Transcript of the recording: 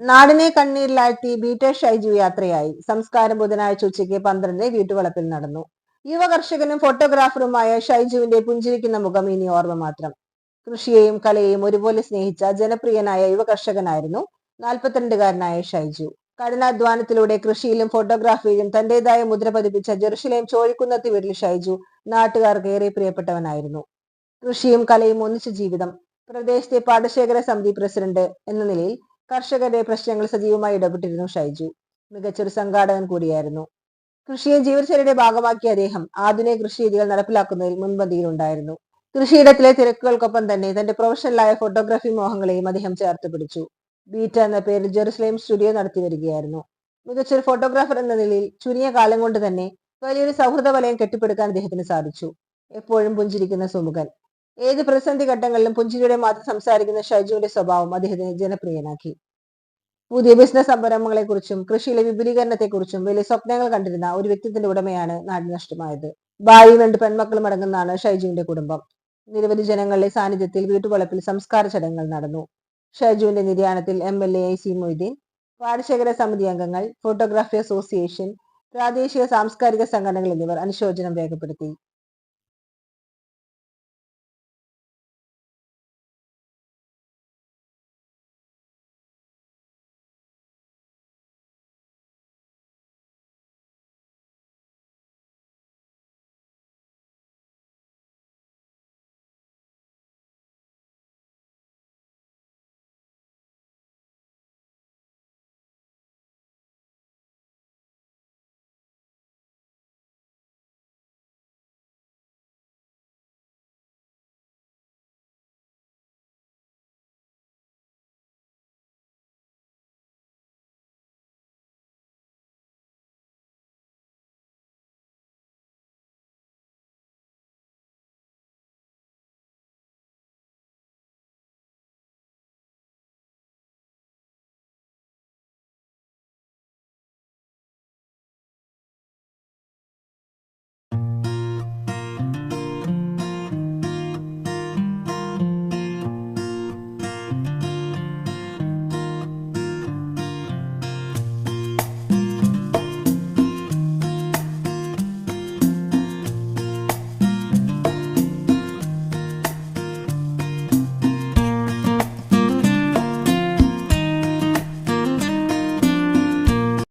നാടിനെ കണ്ണീരിലാഴ്ത്തി ബീറ്റർ ഷൈജു യാത്രയായി. സംസ്കാരം ബുധനാഴ്ച ഉച്ചയ്ക്ക് പന്ത്രണ്ട് വീട്ടുവളപ്പിൽ നടന്നു. യുവ കർഷകനും ഫോട്ടോഗ്രാഫറുമായ ഷൈജുവിന്റെ പുഞ്ചിരിക്കുന്ന മുഖം ഇനി ഓർമ്മ മാത്രം. കൃഷിയെയും കലയെയും ഒരുപോലെ സ്നേഹിച്ച ജനപ്രിയനായ യുവ കർഷകനായിരുന്നു നാൽപ്പത്തിരണ്ടുകാരനായ ഷൈജു. കഠിനാധ്വാനത്തിലൂടെ കൃഷിയിലും ഫോട്ടോഗ്രാഫിയിലും തന്റേതായ മുദ്ര പതിപ്പിച്ച ജെറുഷലേം ചോഴിക്കുന്നത്ത് വീട്ടിൽ ഷൈജു നാട്ടുകാർക്ക് ഏറെ പ്രിയപ്പെട്ടവനായിരുന്നു. കൃഷിയും കലയും ഒന്നിച്ച ജീവിതം. പ്രദേശത്തെ പാടശേഖര സമിതി പ്രസിഡന്റ് എന്ന നിലയിൽ കർഷകരുടെ പ്രശ്നങ്ങൾ സജീവമായി ഇടപെട്ടിരുന്നു ഷൈജു. മികച്ചൊരു സംഘാടകൻ കൂടിയായിരുന്നു. കൃഷിയെ ജീവിതചര്യയുടെ ഭാഗമാക്കിയ അദ്ദേഹം ആധുനിക കൃഷി രീതികൾ നടപ്പിലാക്കുന്നതിൽ മുൻപന്തിയിലുണ്ടായിരുന്നു. കൃഷിയിടത്തിലെ തിരക്കുകൾക്കൊപ്പം തന്നെ തന്റെ പ്രൊഫഷണലായ ഫോട്ടോഗ്രാഫി മോഹങ്ങളെയും അദ്ദേഹം ചേർത്ത് പിടിച്ചു. ബീറ്റ എന്ന പേരിൽ ജെറുസലേം സ്റ്റുഡിയോ നടത്തി വരികയായിരുന്നു. മികച്ചൊരു ഫോട്ടോഗ്രാഫർ എന്ന നിലയിൽ ചുരുങ്ങിയ കാലം കൊണ്ട് തന്നെ വലിയൊരു സൗഹൃദ വലയം കെട്ടിപ്പടുക്കാൻ അദ്ദേഹത്തിന് സാധിച്ചു. എപ്പോഴും പുഞ്ചിരിക്കുന്ന സുമുഖൻ. ഏത് പ്രതിസന്ധി ഘട്ടങ്ങളിലും പുഞ്ചിരിയുടെ മാത്രം സംസാരിക്കുന്ന ഷൈജുവിന്റെ സ്വഭാവം അദ്ദേഹത്തെ ജനപ്രിയനാക്കി. പുതിയ ബിസിനസ് സംരംഭങ്ങളെക്കുറിച്ചും കൃഷിയിലെ വിപുലീകരണത്തെക്കുറിച്ചും വലിയ സ്വപ്നങ്ങൾ കണ്ടിരുന്ന ഒരു വ്യക്തിത്വത്തിന്റെ ഉടമയാണ് നാടിന് നഷ്ടമായത്. ഭാര്യയും രണ്ട് പെൺമക്കളും അടങ്ങുന്നതാണ് ഷൈജുവിന്റെ കുടുംബം. നിരവധി ജനങ്ങളുടെ സാന്നിധ്യത്തിൽ വീട്ടുവളപ്പിൽ സംസ്കാര ചടങ്ങുകൾ നടന്നു. ഷൈജുവിന്റെ നിര്യാണത്തിൽ M L A I C Moideen പാടശേഖര സമിതി അംഗങ്ങൾ ഫോട്ടോഗ്രാഫി അസോസിയേഷൻ പ്രാദേശിക സാംസ്കാരിക സംഘടനകൾ എന്നിവർ അനുശോചനം രേഖപ്പെടുത്തി.